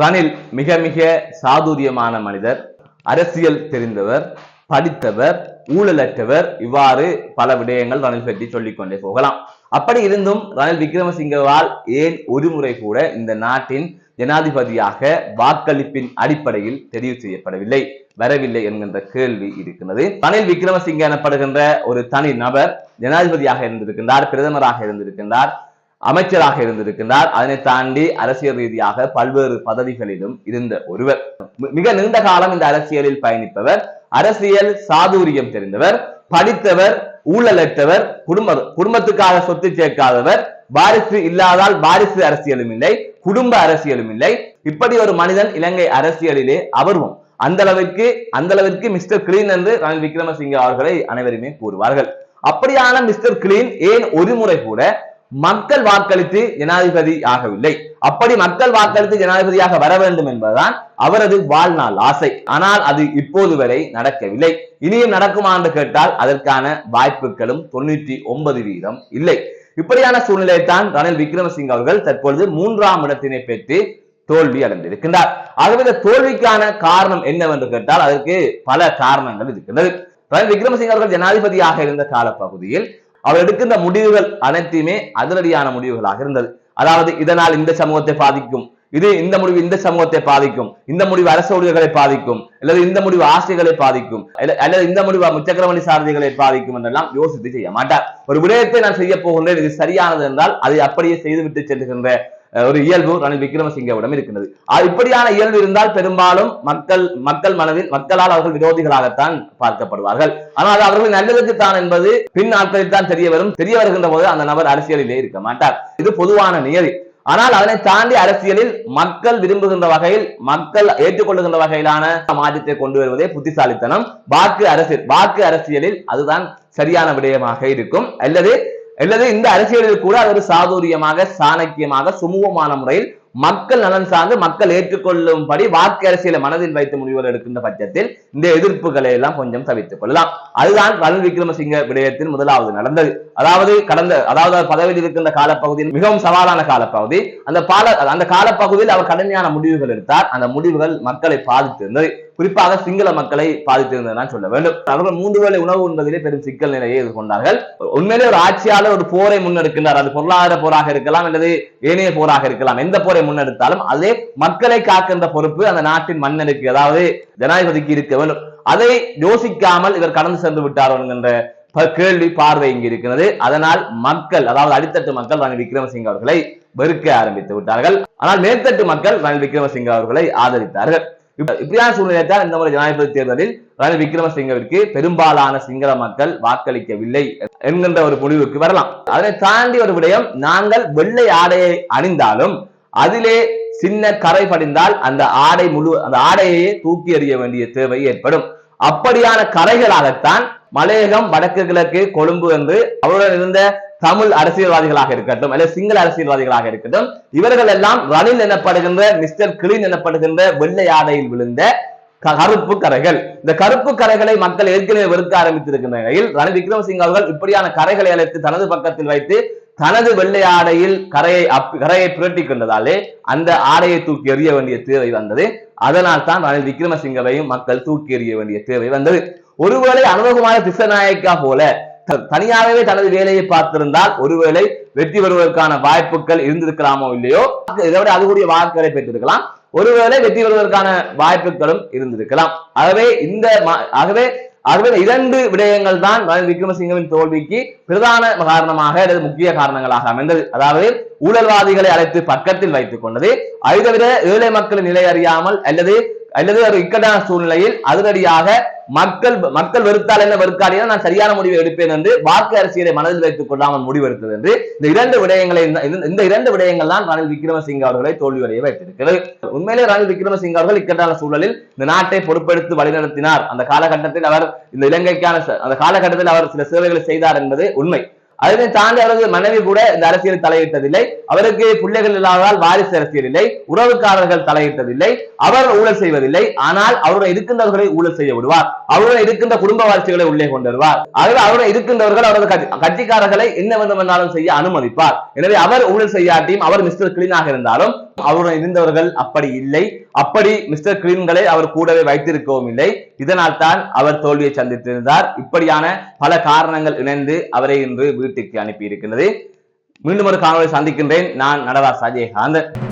ரணில் மிக மிக சாதுரியமான மனிதர் அரசியல் தெரிந்தவர் படித்தவர் ஊழலற்றவர். இவ்வாறு பல விடயங்கள் ரணில் பற்றி சொல்லிக்கொண்டே போகலாம். அப்படி இருந்தும் ரணில் விக்ரமசிங்கவால் ஏன் ஒரு முறை கூட இந்த நாட்டின் ஜனாதிபதியாக வாக்களிப்பின் அடிப்படையில் தெரிவு செய்யப்படவில்லை வரவில்லை என்கின்ற கேள்வி இருக்கிறது ரணில் விக்ரமசிங்க எனப்படுகின்ற ஒரு தனி நபர் ஜனாதிபதியாக இருந்திருக்கின்றார் பிரதமராக இருந்திருக்கின்றார். அமைச்சராக இருந்திருக்கின்றார். அதனை தாண்டி அரசியல் ரீதியாக பல்வேறு பதவிகளிலும் இருந்த ஒருவர். மிக நீண்ட காலம் இந்த அரசியலில் பயணிப்பவர் அரசியல் சாதுரியம் தெரிந்தவர் படித்தவர் ஊழலற்றவர் குடும்ப குடும்பத்துக்காக சொத்து சேர்க்காதவர் வாரிசு இல்லாதால் வாரிசு அரசியலும் இல்லை குடும்ப அரசியலும் இல்லை. இப்படி ஒரு மனிதன் இலங்கை அரசியலிலே அவர்வும் அந்த அளவிற்கு அந்த அளவிற்கு மிஸ்டர் கிளீன் என்று ரணில் விக்ரமசிங்க அவர்களை அனைவருமே கூறுவார்கள். அப்படியான மிஸ்டர் கிளீன் ஏன் ஒரு முறை கூட மக்கள் வாக்களித்து ஜனாதிபதி ஆகவில்லை. அப்படி மக்கள் வாக்களித்து ஜனாதிபதியாக வர வேண்டும் என்பதுதான் அவரது வாழ்நாள் ஆசை. ஆனால் அது இப்போது வரை நடக்கவில்லை. இனியும் நடக்குமா என்று கேட்டால் அதற்கான வாய்ப்புகளும் தொண்ணூற்றி ஒன்பது வீதம் இல்லை. இப்படியான சூழ்நிலையை தான் ரணில் விக்ரமசிங் அவர்கள் தற்பொழுது மூன்றாம் இடத்தினை பெற்று தோல்வி அடைந்திருக்கின்றார். ஆகவே இந்த தோல்விக்கான காரணம் என்னவென்று கேட்டால் அதற்கு பல காரணங்கள் இருக்கின்றது. ரணில் விக்ரமசிங்க அவர்கள் ஜனாதிபதியாக இருந்த காலப்பகுதியில் அவர் எடுக்கின்ற முடிவுகள் அனைத்தையுமே அதிரடியான முடிவுகளாக இருந்தது. அதாவது இதனால் இந்த சமூகத்தை பாதிக்கும். இது இந்த முடிவு இந்த சமூகத்தை பாதிக்கும். இந்த முடிவு அரசு ஊழியர்களை பாதிக்கும். அல்லது இந்த முடிவு ஆசிரியர்களை பாதிக்கும். அல்லது இந்த முடிவு முச்சக்கரவணி சாரதிகளை பாதிக்கும் என்றெல்லாம் யோசித்து செய்ய மாட்டார். ஒரு விடயத்தை நான் செய்ய போகின்றேன் இது சரியானது என்றால் அதை அப்படியே செய்துவிட்டு செல்கின்ற ஒரு இயல்பு ரணில் விக்ரமசிங்கவிடம் இருக்கிறது இப்படியான இயல்பு இருந்தால் பெரும்பாலும் மக்கள் மக்கள் மனதில் மக்களால் அவர்கள் விரோதிகளாகத்தான் பார்க்கப்படுவார்கள். ஆனால் அவர்கள் நல்லதுக்கு தான் என்பது பின் நாட்களில் தான் தெரிய வரும். தெரிய வருகின்ற போது அந்த நபர் அரசியலிலே இருக்க மாட்டார். இது பொதுவான நியதி. ஆனால் அதனை தாண்டி அரசியலில் மக்கள் விரும்புகின்ற வகையில் மக்கள் ஏற்றுக்கொள்ளுகின்ற வகையிலான மாற்றத்தை கொண்டு வருவதே புத்திசாலித்தனம். வாக்கு அரசியல் வாக்கு அரசியலில் அதுதான் சரியான விடயமாக இருக்கும். அல்லது அல்லது இந்த அரசியலில் கூட அது ஒரு சாதுரியமாக சாணக்கியமாக சுமூகமான முறையில் மக்கள் நலன் சார்ந்து மக்கள் ஏற்றுக்கொள்ளும்படி வாக்கு அரசியலை மனதில் வைத்து முடிவுகள் எடுக்கின்ற பட்சத்தில் இந்த எதிர்ப்புகளை எல்லாம் கொஞ்சம் தவித்துக் கொள்ளலாம். அதுதான் ரணில் விக்ரமசிங்க விடயத்தில் முதலாவது நடந்தது. அதாவது கடந்த அதாவது பதவியில் இருக்கின்ற காலப்பகுதியில் மிகவும் சவாலான காலப்பகுதி. அந்த பால அந்த காலப்பகுதியில் அவர் கடுமையான முடிவுகள் எடுத்தார். அந்த முடிவுகள் மக்களை பாதித்திருந்தது. குறிப்பாக சிங்கள மக்களை பாதித்திருந்தது நான் சொல்ல வேண்டும். அவர்கள் மூன்று வேளை உணவு உண்பதிலே பெரும் சிக்கல் நிலையை எதிர்கொண்டார்கள். உண்மையிலே ஒரு ஆட்சியாளர் ஒரு போரை முன்னெடுக்கின்றார். அது பொருளாதார போராக இருக்கலாம் அல்லது ஏனைய போராக இருக்கலாம். எந்த போரை முன்னெடுத்தாலும் அதே மக்களை காக்கின்ற பொறுப்பு அந்த நாட்டின் மன்னருக்கு அதாவது ஜனாதிபதிக்கு இருக்க வேண்டும். அதை யோசிக்காமல் இவர் கடந்து சென்று விட்டார் என்கின்ற கேள்வி பார்வை இங்கு இருக்கிறது. அதனால் மக்கள் அதாவது அடித்தட்டு மக்கள் ரணில் விக்ரமசிங்க அவர்களை வெறுக்க ஆரம்பித்து விட்டார்கள். ஆனால் மேற்தட்டு மக்கள் ரணில் விக்ரமசிங்க அவர்களை ஆதரித்தார்கள். இப்படியான சூழ்நிலை தான் இந்த முறை ஜனாதிபதி தேர்தலில் ரணில் விக்ரமசிங்கவிற்கு பெரும்பாலான சிங்கள மக்கள் வாக்களிக்கவில்லை என்கின்ற ஒரு முடிவுக்கு வரலாம். அதனை தாண்டி ஒரு விடயம் நாங்கள் வெள்ளை ஆடையை அணிந்தாலும் அதிலே சின்ன கரை படிந்தால் அந்த ஆடை முழு அந்த ஆடையே தூக்கி எறிய வேண்டிய தேவை ஏற்படும். அப்படியான கரைகளாகத்தான் மலையகம் வடக்கு கிழக்கு கொழும்பு என்று அவருடன் இருந்த தமிழ் அரசியல்வாதிகளாக இருக்கட்டும் அல்லது சிங்கள அரசியல்வாதிகளாக இருக்கட்டும் இவர்கள் எல்லாம் ரணில் எனப்படுகின்ற மிஸ்டர் கிளின் எனப்படுகின்ற வெள்ளை ஆடையில் விழுந்த க- கருப்பு கரைகள். இந்த கருப்பு கரைகளை மக்கள் ஏற்கனவே வெறுக்க ஆரம்பித்திருக்கின்ற நிலையில் ரணில் விக்ரமசிங்க அவர்கள் இப்படியான கரைகளை அழைத்து தனது பக்கத்தில் வைத்து தனது வெள்ளை ஆடையில் கரையை அப்- கரையை புரட்டி கொண்டதாலே அந்த ஆடையை தூக்கி எறிய வேண்டிய தேவை வந்தது. அதனால் தான் ரணில் விக்ரமசிங்கவையும் மக்கள் தூக்கி எறிய வேண்டிய தேவை வந்தது. ஒருவேளை அனுபவமான திசநாயக்கா போல த- தனியாகவே தனது வேலையை பார்த்திருந்தால் ஒருவேளை வெற்றி பெறுவதற்கான வாய்ப்புகள் இருந்திருக்கலாமோ இல்லையோ? இதை விட அது கூடிய வாக்குகளை பெற்றிருக்கலாம். ஒருவேளை வெற்றி பெறுவதற்கான வாய்ப்புகளும் இருந்திருக்கலாம். ஆகவே இந்த ஆகவே ஆகவே இரண்டு விடயங்கள் தான் ரணில் விக்ரமசிங்கவின் தோல்விக்கு பிரதான காரணமாக அல்லது முக்கிய காரணங்களாக அமைந்தது. அதாவது ஊழல்வாதிகளை அழைத்து பக்கத்தில் வைத்துக் கொண்டது. அதை தவிர ஏழை மக்களின் நிலை அறியாமல் அல்லது அல்லது ஒரு இக்கட்டான சூழ்நிலையில் அதிரடியாக மக்கள் மக்கள் வெறுத்தால் என்ன வெறுக்காடினா நான் சரியான முடிவை எடுப்பேன் என்று வாக்கு அரசியலை மனதில் வைத்துக் கொள்ளாமல் முடிவெடுத்தது என்று இந்த இரண்டு விடயங்களை இந்த- இந்த- இரண்டு விடயங்கள் தான் ரணில் விக்ரமசிங்க அவர்களை தோல்வியடைய வைத்திருக்கிறது. உண்மையிலே ரணில் விக்ரமசிங்க அவர்கள் இக்கட்டான சூழலில் இந்த நாட்டை பொறுப்பெடுத்து வழிநடத்தினார். அந்த காலகட்டத்தில் அவர் இந்த இலங்கைக்கான ச- அந்த காலகட்டத்தில் அவர் சில சேவைகளை செய்தார் என்பது உண்மை. அதனை தாண்டி அவரது மனைவி கூட இந்த அரசியல் தலையிட்டதில்லை. அவருக்கு பிள்ளைகள் இல்லாததால் வாரிசு அரசியல் இல்லை உறவுக்காரர்கள் தலையிட்டதில்லை. அவர் ஊழல் செய்வதில்லை. ஆனால் அவருடன் இருக்கின்றவர்களை ஊழல் செய்ய விடுவார். அவருடன் இருக்கின்ற குடும்ப வாரிசுகளை உள்ளே கொண்டு வருவார். ஆகவே அவருடன் இருக்கின்றவர்கள் அவரது கட்சிக்காரர்களை என்ன வேண்டும் என்றாலும் செய்ய அனுமதிப்பார். எனவே அவர் ஊழல் செய்யாட்டியும் அவர் மிஸ்டர் கிளீனாக இருந்தாலும் அவருடன் இருந்தவர்கள் அப்படி இல்லை. அப்படி மிஸ்டர் கிரீன்களை அவர் கூடவே வைத்திருக்கவும் இல்லை. இதனால் தான் அவர் தோல்வியை சந்தித்திருந்தார். இப்படியான பல காரணங்கள் இணைந்து அவரை இன்று வீட்டுக்கு அனுப்பி மீண்டும் ஒரு காணொலி சந்திக்கின்றேன். நான் நடவா சஜயகாந்தன்